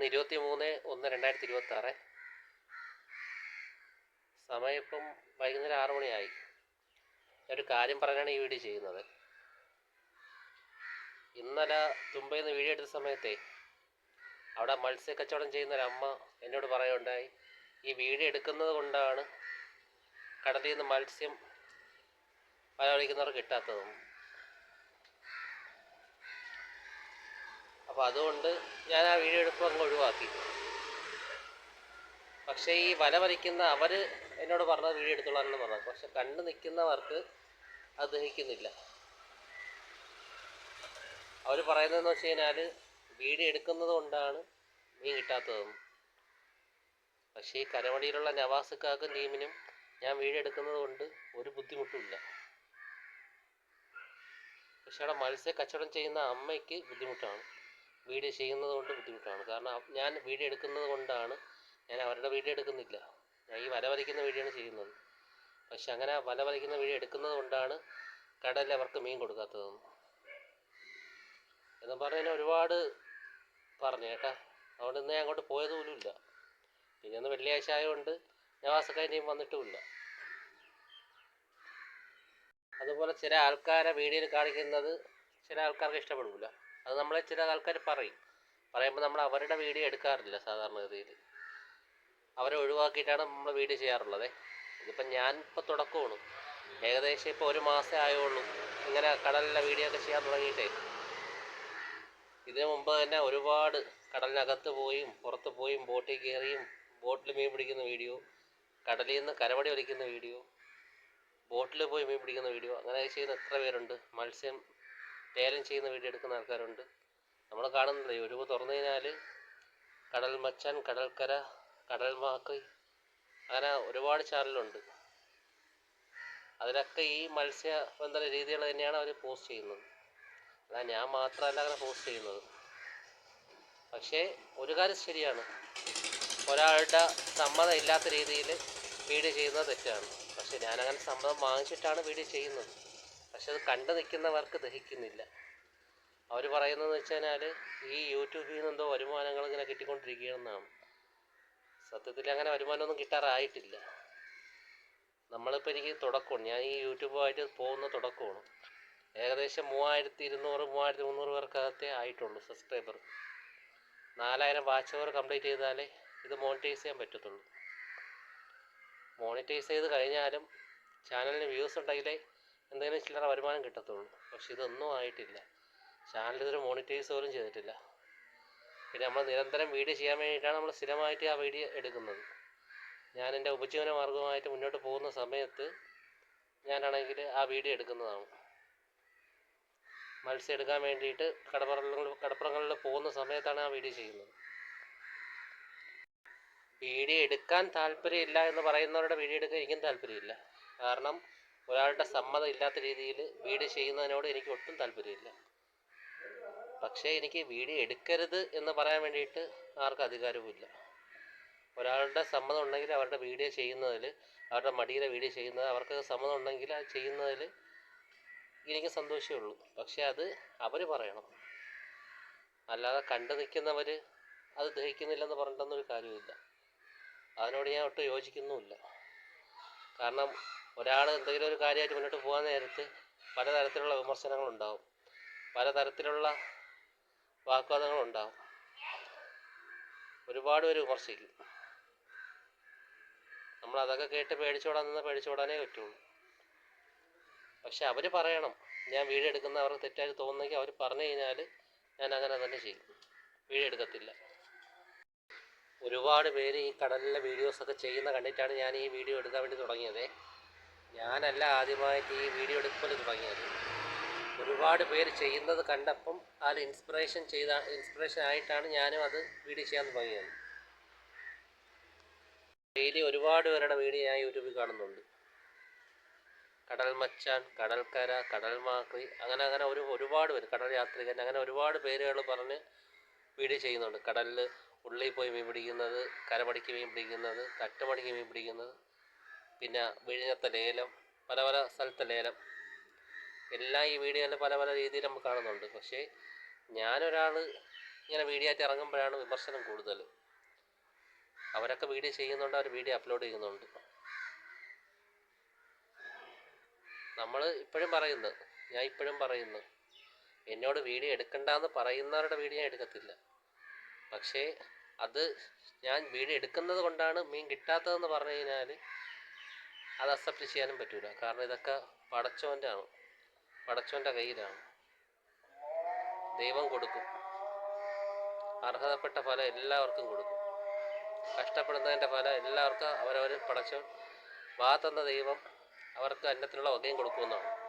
ഇന്ന് ഇരുപത്തി മൂന്ന് ഒന്ന് രണ്ടായിരത്തി ഇരുപത്തി ആറ് സമയം ഇപ്പം വൈകുന്നേരം ആറു മണിയായി. ഒരു കാര്യം പറയാനാണ് ഈ വീഡിയോ ചെയ്യുന്നത്. ഇന്നലെ തുമ്പയിൽ നിന്ന് വീഡിയോ എടുത്ത സമയത്തെ അവിടെ മത്സ്യ കച്ചവടം ചെയ്യുന്ന അമ്മ എന്നോട് പറയുകയുണ്ടായി ഈ വീഡിയോ എടുക്കുന്നത് കൊണ്ടാണ് കടലിൽ നിന്ന് മത്സ്യം വലവഴിക്കുന്നവർക്ക് കിട്ടാത്തതെന്ന് അപ്പോൾ അതുകൊണ്ട് ഞാൻ ആ വീഡിയോ എടുപ്പ് അങ്ങ് ഒഴിവാക്കി. പക്ഷേ ഈ വല വലിക്കുന്ന അവർ എന്നോട് പറഞ്ഞ വീഡിയോ എടുത്തോളാമെന്ന് പറഞ്ഞത് പക്ഷെ കണ്ടു നിൽക്കുന്നവർക്ക് അത് ദഹിക്കുന്നില്ല. അവർ പറയുന്നതെന്ന് വെച്ച് കഴിഞ്ഞാൽ വീഡിയോ എടുക്കുന്നത് കൊണ്ടാണ് മീൻ കിട്ടാത്തതെന്ന്. പക്ഷേ ഈ കരമടിയിലുള്ള നവാസുക്കാക്കും ടീമിനും ഞാൻ വീഡിയോ എടുക്കുന്നത് കൊണ്ട് ഒരു ബുദ്ധിമുട്ടുമില്ല പക്ഷെ അവിടെ മത്സ്യ കച്ചവടം ചെയ്യുന്ന അമ്മയ്ക്ക് ബുദ്ധിമുട്ടാണ്. വീഡിയോ ചെയ്യുന്നത് കൊണ്ട് ബുദ്ധിമുട്ടാണ്. കാരണം ഞാൻ വീഡിയോ എടുക്കുന്നത് കൊണ്ടാണ് ഞാൻ അവരുടെ വീഡിയോ എടുക്കുന്നില്ല. ഞാൻ ഈ വല വലിക്കുന്ന വീഡിയോ ആണ് ചെയ്യുന്നത്. പക്ഷെ അങ്ങനെ വല വലിക്കുന്ന വീഡിയോ എടുക്കുന്നത് കൊണ്ടാണ് കടലിൽ അവർക്ക് മീൻ കൊടുക്കാത്തതെന്ന്. എന്ന് പറഞ്ഞാൽ ഒരുപാട് പറഞ്ഞു കേട്ടാ അതുകൊണ്ട് ഇന്ന് ഞാൻ അങ്ങോട്ട് പോയത് പോലും ഇല്ല. പിന്നെ ഒന്ന് വെള്ളിയാഴ്ച ആയതുകൊണ്ട് നവാസക്കാരിയും വന്നിട്ടുമില്ല അതുപോലെ ചില ആൾക്കാരെ വീഡിയോയിൽ കാണിക്കുന്നത് ചില ആൾക്കാർക്ക് ഇഷ്ടപ്പെടില്ല അത് നമ്മളെ ചില ആൾക്കാർ പറയും. പറയുമ്പോൾ നമ്മൾ അവരുടെ വീഡിയോ എടുക്കാറില്ല സാധാരണഗതിയിൽ. അവരെ ഒഴിവാക്കിയിട്ടാണ് നമ്മൾ വീഡിയോ ചെയ്യാറുള്ളത്. ഇതിപ്പം ഞാൻ തുടക്കമാണ്. ഏകദേശം ഇപ്പോൾ ഒരു മാസേ ആയുള്ളൂ. ഇങ്ങനെ കടലിലെ വീഡിയോ ഒക്കെ ചെയ്യാൻ തുടങ്ങിയിട്ടേ. ഇതിനു മുമ്പ് തന്നെ ഒരുപാട് കടലിനകത്ത് പോയും പുറത്ത് പോയും ബോട്ടിൽ കയറിയും ബോട്ടിൽ മീൻ പിടിക്കുന്ന വീഡിയോ കടലിൽ നിന്ന് കരവടി വലിക്കുന്ന വീഡിയോ ബോട്ടിൽ പോയി മീൻ പിടിക്കുന്ന വീഡിയോ അങ്ങനെ ചെയ്യുന്ന എത്ര പേരുണ്ട്? മത്സ്യം ലേലം ചെയ്യുന്ന വീഡിയോ എടുക്കുന്ന ആൾക്കാരുണ്ട്. നമ്മൾ കാണുന്നത് ഒഴിവ് തുറന്നു കഴിഞ്ഞാൽ കടൽ മച്ചാൻ കടൽക്കര കടൽ മാക്ക് അങ്ങനെ ഒരുപാട് ചാനലുണ്ട്. അതിലൊക്കെ ഈ മത്സ്യബന്ധന രീതികൾ തന്നെയാണ് അവർ പോസ്റ്റ് ചെയ്യുന്നത്. അല്ല ഞാൻ മാത്രമല്ല അങ്ങനെ പോസ്റ്റ് ചെയ്യുന്നത്. പക്ഷേ ഒരു കാര്യം ശരിയാണ്. ഒരാളുടെ സമ്മതം ഇല്ലാത്ത രീതിയിൽ വീഡിയോ ചെയ്യുന്നത് തെറ്റാണ്. പക്ഷെ ഞാനങ്ങനെ സമ്മതം വാങ്ങിച്ചിട്ടാണ് വീഡിയോ ചെയ്യുന്നത്. പക്ഷെ അത് കണ്ടു നിൽക്കുന്നവർക്ക് ദഹിക്കുന്നില്ല. അവർ പറയുന്നതെന്ന് വെച്ച് കഴിഞ്ഞാൽ ഈ യൂട്യൂബിൽ നിന്ന് എന്തോ വരുമാനങ്ങൾ ഇങ്ങനെ കിട്ടിക്കൊണ്ടിരിക്കുകയാണെന്നാണ്. സത്യത്തിൽ അങ്ങനെ വരുമാനമൊന്നും കിട്ടാറായിട്ടില്ല. നമ്മളിപ്പോൾ എനിക്ക് തുടക്കമാണ്. ഞാൻ ഈ യൂട്യൂബുമായിട്ട് പോകുന്ന തുടക്കമാണ്. ഏകദേശം മൂവായിരത്തി ഇരുന്നൂറ് മൂവായിരത്തി മുന്നൂറ് പേർക്കകത്തെ ആയിട്ടുള്ളൂ സബ്സ്ക്രൈബർ. നാലായിരം വാച്ച് അവർ കംപ്ലീറ്റ് ചെയ്താലേ ഇത് മോണിറ്റൈസ് ചെയ്യാൻ പറ്റത്തുള്ളൂ. മോണിറ്റൈസ് ചെയ്ത് കഴിഞ്ഞാലും ചാനലിന് വ്യൂസ് ഉണ്ടെങ്കിലേ എന്തെങ്കിലും ചില്ലറ വരുമാനം കിട്ടത്തുള്ളൂ. പക്ഷെ ഇതൊന്നും ആയിട്ടില്ല. ചാനൽ ഇതൊരു മോണിറ്റൈസ് പോലും ചെയ്തിട്ടില്ല. പിന്നെ നമ്മൾ നിരന്തരം വീഡിയോ ചെയ്യാൻ വേണ്ടിയിട്ടാണ് നമ്മൾ സ്ഥിരമായിട്ട് ആ വീഡിയോ എടുക്കുന്നത്. ഞാൻ എന്റെ ഉപജീവന മാർഗമായിട്ട് മുന്നോട്ട് പോകുന്ന സമയത്ത് ഞാനാണെങ്കിൽ ആ വീഡിയോ എടുക്കുന്നതാണ്. മത്സ്യം എടുക്കാൻ വേണ്ടിയിട്ട് കടപ്പുറങ്ങളിൽ കടപ്പുറങ്ങളിൽ പോകുന്ന സമയത്താണ് ആ വീഡിയോ ചെയ്യുന്നത്. വീഡിയോ എടുക്കാൻ താല്പര്യമില്ല എന്ന് പറയുന്നവരുടെ വീഡിയോ എടുക്കാൻ എനിക്കും താല്പര്യമില്ല. കാരണം ഒരാളുടെ സമ്മതം ഇല്ലാത്ത രീതിയിൽ വീഡിയോ ചെയ്യുന്നതിനോട് എനിക്ക് ഒട്ടും താല്പര്യമില്ല. പക്ഷേ എനിക്ക് വീഡിയോ എടുക്കരുത് എന്ന് പറയാൻ വേണ്ടിയിട്ട് ആർക്കും അധികാരവുമില്ല. ഒരാളുടെ സമ്മതം ഉണ്ടെങ്കിൽ അവരുടെ വീഡിയോ ചെയ്യുന്നതിൽ അവരുടെ മടിയിലെ വീഡിയോ ചെയ്യുന്നത് അവർക്ക് സമ്മതം ഉണ്ടെങ്കിൽ അത് ചെയ്യുന്നതിൽ എനിക്ക് സന്തോഷമേ ഉള്ളൂ. പക്ഷേ അത് അവർ പറയണം. അല്ലാതെ കണ്ടു നിൽക്കുന്നവർ അത് ദഹിക്കുന്നില്ലെന്ന് പറഞ്ഞിട്ടൊന്നും ഒരു കാര്യവുമില്ല. അതിനോട് ഞാൻ ഒട്ടും യോജിക്കുന്നുമില്ല. കാരണം ഒരാൾ എന്തെങ്കിലും ഒരു കാര്യമായിട്ട് മുന്നോട്ട് പോകാൻ നേരത്ത് പലതരത്തിലുള്ള വിമർശനങ്ങളുണ്ടാവും. പലതരത്തിലുള്ള വാഗ്വാദങ്ങളുണ്ടാവും. ഒരുപാട് പേര് വിമർശിക്കും. നമ്മൾ അതൊക്കെ കേട്ട് പേടിച്ചോടാൻ നിന്ന് പേടിച്ചോടാനേ പറ്റുള്ളൂ. പക്ഷെ അവർ പറയണം. ഞാൻ വീഡിയോ എടുക്കുന്ന അവർക്ക് തെറ്റായിട്ട് തോന്നുന്നെങ്കിൽ അവർ പറഞ്ഞു കഴിഞ്ഞാൽ ഞാൻ അങ്ങനെ തന്നെ ചെയ്യും. വീഡിയോ എടുക്കത്തില്ല. ഒരുപാട് പേര് ഈ കടലിലെ വീഡിയോസൊക്കെ ചെയ്യുന്ന കണ്ടിട്ടാണ് ഞാൻ ഈ വീഡിയോ എടുക്കാൻ വേണ്ടി തുടങ്ങിയത്. ഞാനല്ല ആദ്യമായിട്ട് ഈ വീഡിയോ എടുക്കൽ തുടങ്ങിയത്. ഒരുപാട് പേര് ചെയ്യുന്നത് കണ്ടപ്പം അതിൽ ഇൻസ്പിറേഷൻ ചെയ്ത ഇൻസ്പിറേഷൻ ആയിട്ടാണ് ഞാനും അത് വീഡിയോ ചെയ്യാൻ തുടങ്ങിയത്. ഡെയിലി ഒരുപാട് പേരുടെ വീഡിയോ ഞാൻ യൂട്യൂബിൽ കാണുന്നുണ്ട്. കടൽ മച്ചാൻ കടൽക്കര കടൽ മാക്രി അങ്ങനെ അങ്ങനെ ഒരു ഒരുപാട് പേര് കടൽ യാത്രികൻ അങ്ങനെ ഒരുപാട് പേരുകൾ പറഞ്ഞ് വീഡിയോ ചെയ്യുന്നുണ്ട്. കടലിൽ ഉള്ളിൽ പോയി മീൻ പിടിക്കുന്നത് കരമടിക്ക് മീൻ പിടിക്കുന്നത് തട്ടുമടിക്ക് മീൻ പിടിക്കുന്നത് പിന്നെ വിഴിഞ്ഞത്തെ ലേലം പല പല സ്ഥലത്തെ ലേലം. എല്ലാം ഈ വീഡിയോയിൽ പല പല രീതിയിൽ നമ്മൾ കാണുന്നുണ്ട്. പക്ഷേ ഞാനൊരാൾ ഇങ്ങനെ വീഡിയോ ആയിട്ട് ഇറങ്ങുമ്പോഴാണ് വിമർശനം കൂടുതൽ അവരൊക്കെ വീഡിയോ ചെയ്യുന്നുണ്ട് അവർ വീഡിയോ അപ്ലോഡ് ചെയ്യുന്നുണ്ട്. നമ്മൾ ഇപ്പോഴും പറയുന്നു ഞാൻ ഇപ്പോഴും പറയുന്നു എന്നോട് വീഡിയോ എടുക്കണ്ടെന്ന് പറയുന്നവരുടെ വീഡിയോ ഞാൻ എടുക്കത്തില്ല. പക്ഷേ അത് ഞാൻ വീഡിയോ എടുക്കുന്നത് കൊണ്ടാണ് മീൻ കിട്ടാത്തതെന്ന് പറഞ്ഞു കഴിഞ്ഞാൽ അത് അക്സെപ്റ്റ് ചെയ്യാനും പറ്റൂല. കാരണം ഇതൊക്കെ പടച്ചോന്റെ ആണ് പടച്ചോന്റെ കയ്യിലാണ്. ദൈവം കൊടുക്കും. അർഹതപ്പെട്ട ഫലം എല്ലാവർക്കും കൊടുക്കും. കഷ്ടപ്പെടുന്നതിന്റെ ഫലം എല്ലാവർക്കും അവരവർ വാ തന്ന ദൈവം അവർക്ക് അന്നത്തിനുള്ള വകയും കൊടുക്കുമെന്നാണ്.